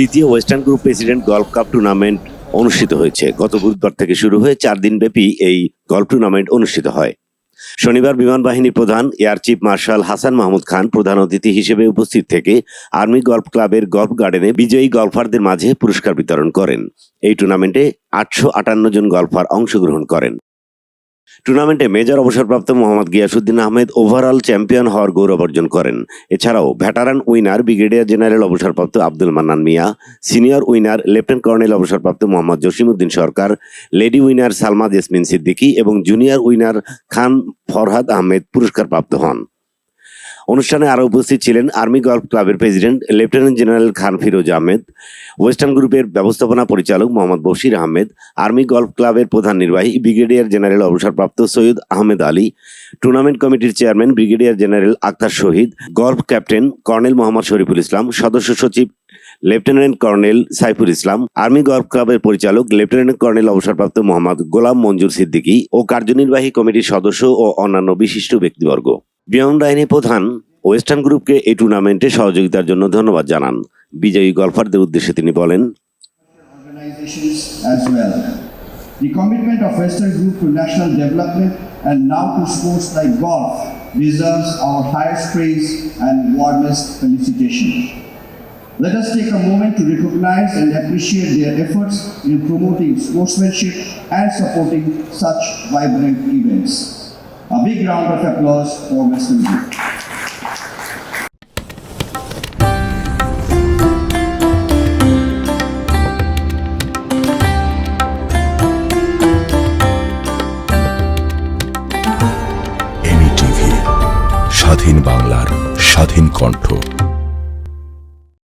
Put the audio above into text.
দ্বিতীয় western group president golf cup tournament অনুষ্ঠিত হয়েছে। গত বুধবার থেকে শুরু হয়ে চার দিন ব্যাপী এই গল্ফ টুর্নামেন্ট অনুষ্ঠিত হয়। শনিবার বিমান বাহিনী প্রধান, air chief marshal Hasan Mahmud Khan প্রধান অতিথি হিসেবে উপস্থিত থেকে আর্মি গল্ফ ক্লাবের গল্ফ গার্ডেনে বিজয়ী গল্ফারদের মাঝে পুরস্কার বিতরণ করেন। এই টুর্নামেন্টে আটশো আটান্ন জন গল্ফার অংশগ্রহণ করেন। টুর্নামেন্টে মেজর অবসরপ্রাপ্ত মোহাম্মদ গিয়াসুদ্দিন আহমেদ ওভারঅল চ্যাম্পিয়ন হওয়ার গৌরব অর্জন করেন। এছাড়াও ভেটারান উইনার ব্রিগেডিয়ার জেনারেল অবসরপ্রাপ্ত Abdul Mannan Mia senior winner lieutenant colonel অবসরপ্রাপ্ত মোহাম্মদ জসিমউদ্দিন সরকার লেডি উইনার সালমা জেসমিন সিদ্দিকী এবং জুনিয়র উইনার খান ফরহাদ আহমেদ পুরস্কারপ্রাপ্ত হন। অনুষ্ঠানে আরও উপস্থিত ছিলেন আর্মি গল্ফ ক্লাবের president, lieutenant general Khan Firoz Ahmed, western গ্রুপের ব্যবস্থাপনা পরিচালক মোহাম্মদ বশির আহমেদ, আর্মি গল্ফ ক্লাবের প্রধান নির্বাহী ব্রিগেডিয়ার জেনারেল অবসরপ্রাপ্ত সৈয়দ আহমেদ আলী, টুর্নামেন্ট কমিটির chairman brigadier general Akhtar Shahid, golf captain colonel Mohammad Shariful Islam, সদস্য সচিব lieutenant colonel Saiful Islam, army golf ক্লাবের পরিচালক লেফটেন্যান্ট কর্নেল অবসরপ্রাপ্ত মোহাম্মদ গোলাম মঞ্জুর সিদ্দিকী ও কার্যনির্বাহী কমিটির সদস্য ও অন্যান্য বিশিষ্ট ব্যক্তিবর্গ বিমান বাহিনী প্রধান ওয়েস্টার্ন গ্রুপকে এই টুর্নামেন্টে সহযোগিতার জন্য ধন্যবাদ জানান বিজয়ী গল্ফারদের উদ্দেশ্যে তিনি বলেন. The commitment of Western Group to national development and now to sports like golf deserves our highest praise and warmest felicitation. Let us take a moment to recognize and appreciate their efforts in promoting sportsmanship and supporting such vibrant events. A big round of applause for West Indies. স্বাধীন বাংলার স্বাধীন কণ্ঠ